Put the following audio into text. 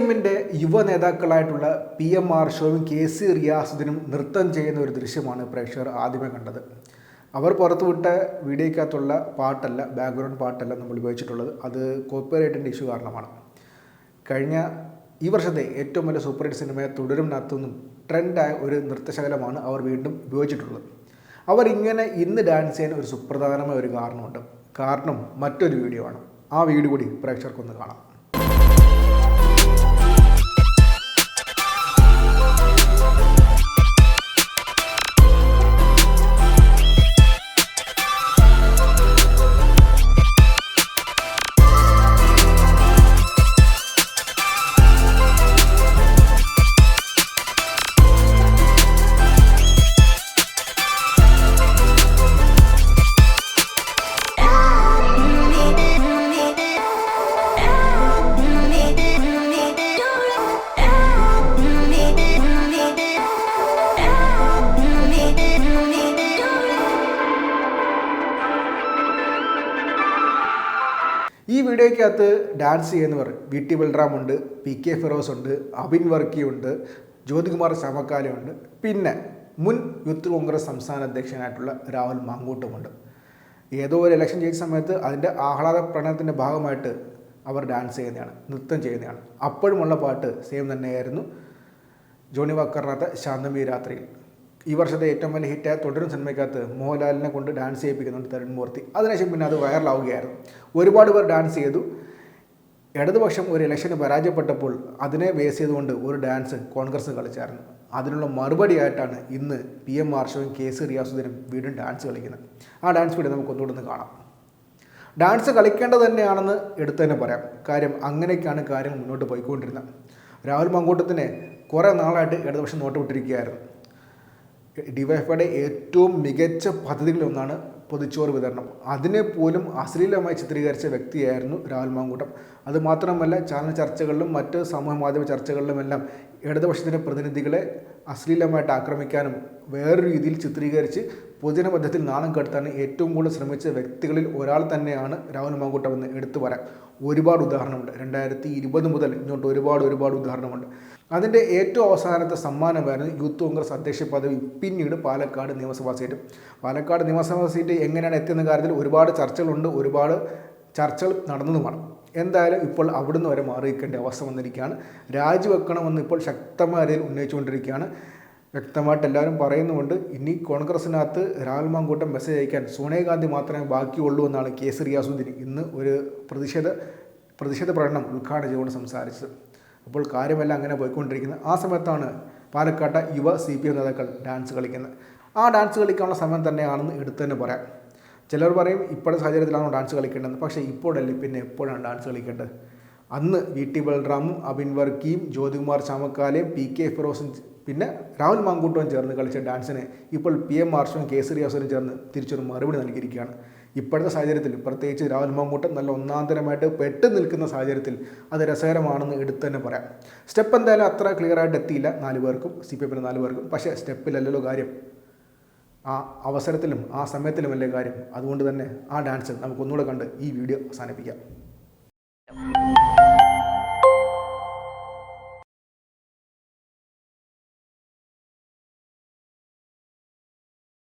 എമ്മിന്റെ യുവ നേതാക്കളായിട്ടുള്ള പി എം ആർ ഷോയും കെ സി റിയാസുദ്ദീനും നൃത്തം ചെയ്യുന്ന ഒരു ദൃശ്യമാണ് പ്രേക്ഷകർ ആദ്യമേ കണ്ടത്. അവർ പുറത്തുവിട്ട വീഡിയോയ്ക്കകത്തുള്ള പാട്ടല്ല ബാക്ക്ഗ്രൗണ്ട് പാട്ടല്ല നമ്മൾ ഉപയോഗിച്ചിട്ടുള്ളത്. അത് കോപ്പിറൈറ്റിന്റെ ഇഷ്യൂ കാരണമാണ്. കഴിഞ്ഞ ഈ വർഷത്തെ ഏറ്റവും വലിയ സൂപ്പർ ഹിറ്റ് സിനിമയെ തുടരും നടത്തുന്ന ട്രെൻഡായ ഒരു നൃത്തശകലമാണ് അവർ വീണ്ടും ഉപയോഗിച്ചിട്ടുള്ളത്. അവർ ഇങ്ങനെ ഇന്ന് ഡാൻസ് ചെയ്യാൻ ഒരു സുപ്രധാനമായ ഒരു കാരണമുണ്ട്. കാരണം മറ്റൊരു വീഡിയോ ആണ്. ആ വീഡിയോ കൂടി പ്രേക്ഷകർക്കൊന്ന് കാണാം. ഈ വീഡിയോയ്ക്കകത്ത് ഡാൻസ് ചെയ്യുന്നവർ വി ടി ബൽറാം ഉണ്ട് പി കെ ഫിറോസ് ഉണ്ട് അബിൻ വർക്കി ഉണ്ട് ജ്യോതികുമാർ ചമക്കാലയുണ്ട് പിന്നെ മുൻ യൂത്ത് കോൺഗ്രസ് സംസ്ഥാന അധ്യക്ഷനായിട്ടുള്ള രാഹുൽ മാങ്കൂട്ടുമുണ്ട്. ഏതോ ഒരു ഇലക്ഷൻ ജയിച്ച സമയത്ത് അതിന്റെ ആഹ്ലാദ പ്രണയത്തിന്റെ ഭാഗമായിട്ട് അവർ ഡാൻസ് ചെയ്യുന്നതാണ് നൃത്തം ചെയ്യുന്നതാണ്. അപ്പോഴുമുള്ള പാട്ട് സെയിം തന്നെയായിരുന്നു. ജോണി വാക്കറിനകത്ത് ശാന്തമി രാത്രിയിൽ. ഈ വർഷത്തെ ഏറ്റവും വലിയ ഹിറ്റായ തുടരും സിനിമയ്ക്കകത്ത് മോഹൻലാലിനെ കൊണ്ട് ഡാൻസ് ചെയ്യിപ്പിക്കുന്നുണ്ട് തരുൺ മൂർത്തി. അതിനുശേഷം പിന്നെ അത് വൈറലാവുകയായിരുന്നു. ഒരുപാട് പേർ ഡാൻസ് ചെയ്തു. ഇടതുപക്ഷം ഒരു ഇലക്ഷന് പരാജയപ്പെട്ടപ്പോൾ അതിനെ ബേസ് ചെയ്തുകൊണ്ട് ഒരു ഡാൻസ് കോൺഗ്രസ് കളിച്ചായിരുന്നു. അതിനുള്ള മറുപടിയായിട്ടാണ് ഇന്ന് പി എം മാർഷവും കെ സി റിയാസുദ്ദീനും വീണ്ടും ഡാൻസ് കളിക്കുന്നത്. ആ ഡാൻസ് വീഡിയോ നമുക്ക് ഒന്നുകൂടെ ഒന്ന് കാണാം. ഡാൻസ് കളിക്കേണ്ടത് തന്നെയാണെന്ന് എടുത്തു തന്നെ പറയാം. കാര്യം അങ്ങനെയൊക്കെയാണ് കാര്യങ്ങൾ മുന്നോട്ട് പോയിക്കൊണ്ടിരുന്നത്. രാഹുൽ മങ്കൂട്ടത്തിന് കുറേ നാളായിട്ട് ഇടതുപക്ഷം നോട്ട് നോട്ടുവിട്ടിരിക്കുകയായിരുന്നു ഡിവൈഫൈയുടെ ഏറ്റവും മികച്ച പദ്ധതികളിലൊന്നാണ് പൊതിച്ചോറ് വിതരണം. അതിനെ പോലും അശ്ലീലമായി ചിത്രീകരിച്ച വ്യക്തിയായിരുന്നു രാഹുൽ മാങ്കൂട്ടം. അതുമാത്രമല്ല ചാനൽ ചർച്ചകളിലും മറ്റ് സമൂഹ മാധ്യമ ചർച്ചകളിലുമെല്ലാം ഇടതുപക്ഷത്തിന്റെ പ്രതിനിധികളെ അശ്ലീലമായിട്ട് ആക്രമിക്കാനും വേറൊരു രീതിയിൽ ചിത്രീകരിച്ച് പൊതുജനബദ്ധത്തിൽ നാണം കെടുത്താനും ഏറ്റവും കൂടുതൽ ശ്രമിച്ച വ്യക്തികളിൽ ഒരാൾ തന്നെയാണ് രാഹുൽ മാങ്കൂട്ടം എന്ന് എടുത്തു പറയാം. ഒരുപാട് ഉദാഹരണമുണ്ട്. രണ്ടായിരത്തി ഇരുപത് മുതൽ ഇങ്ങോട്ട് ഒരുപാട് ഒരുപാട് ഉദാഹരണമുണ്ട്. അതിന്റെ ഏറ്റവും അവസാനത്തെ സമ്മാനമായിരുന്നു യൂത്ത് കോൺഗ്രസ് അധ്യക്ഷ പദവി പിന്നീട് പാലക്കാട് നിയമസഭാ സീറ്റ്. പാലക്കാട് നിയമസഭാ സീറ്റ് എങ്ങനെയാണ് എത്തിയെന്ന കാര്യത്തിൽ ഒരുപാട് ചർച്ചകളുണ്ട് ഒരുപാട് ചർച്ചകൾ നടന്നതുമാണ്. എന്തായാലും ഇപ്പോൾ അവിടുന്ന് വരെ മാറിയിരിക്കേണ്ട അവസ്ഥ വന്നിരിക്കുകയാണ്. രാജിവെക്കണമെന്ന് ഇപ്പോൾ ശക്തമായ രീതിയിൽ ഉന്നയിച്ചുകൊണ്ടിരിക്കുകയാണ്. വ്യക്തമായിട്ട് എല്ലാവരും പറയുന്നുമുണ്ട്. ഇനി കോൺഗ്രസിനകത്ത് രാഹുൽ മാങ്കൂട്ടം മെസ്സേജ് അയക്കാൻ സോണിയാഗാന്ധി മാത്രമേ ബാക്കിയുള്ളൂ എന്നാണ് കെ സി റിയാസുദ്ദീൻ ഇന്ന് ഒരു പ്രതിഷേധ പ്രതിഷേധ പ്രകടനം ഉദ്ഘാടനം ചെയ്തുകൊണ്ട് സംസാരിച്ചത്. അപ്പോൾ കാര്യമെല്ലാം അങ്ങനെ പോയിക്കൊണ്ടിരിക്കുന്നത് ആ സമയത്താണ് പാലക്കാട്ടെ യുവ സി പി എം നേതാക്കൾ ഡാൻസ് കളിക്കുന്നത്. ആ ഡാൻസ് കളിക്കാനുള്ള സമയം തന്നെയാണെന്ന് എടുത്തു തന്നെ പറയാം. ചിലർ പറയും ഇപ്പോഴത്തെ സാഹചര്യത്തിലാണോ ഡാൻസ് കളിക്കേണ്ടത് പക്ഷേ ഇപ്പോഴല്ലേ പിന്നെ എപ്പോഴാണ് ഡാൻസ് കളിക്കേണ്ടത്? അന്ന് വി ടി ബൽറാമും അബിൻ വർക്കിയും ജ്യോതികുമാർ ചാമക്കാലയും പി കെ ഫിറോസും പിന്നെ രാഹുൽ മാങ്കൂട്ടവും ചേർന്ന് കളിച്ച ഡാൻസിന് ഇപ്പോൾ പി എം മാർഷും കെ സി ചേർന്ന് തിരിച്ചൊരു മറുപടി നൽകിയിരിക്കുകയാണ്. ഇപ്പോഴത്തെ സാഹചര്യത്തിൽ പ്രത്യേകിച്ച് രാഹുൽ മാങ്കൂട്ടം നല്ല ഒന്നാന്തരമായിട്ട് പെട്ട് നിൽക്കുന്ന സാഹചര്യത്തിൽ അത് രസകരമാണെന്ന് എടുത്തു തന്നെ പറയാം. സ്റ്റെപ്പ് എന്തായാലും അത്ര ക്ലിയർ ആയിട്ട് എത്തിയില്ല നാല് പേർക്കും സി പി എമ്മിന് നാല് പേർക്കും. പക്ഷേ സ്റ്റെപ്പിലല്ലല്ലോ കാര്യം. ആ അവസരത്തിലും ആ സമയത്തിലും സമയത്തിലുമല്ലേ കാര്യം. അതുകൊണ്ട് തന്നെ ആ ഡാൻസ് നമുക്കൊന്നുകൂടെ കണ്ട് ഈ വീഡിയോ അവസാനിപ്പിക്കാം.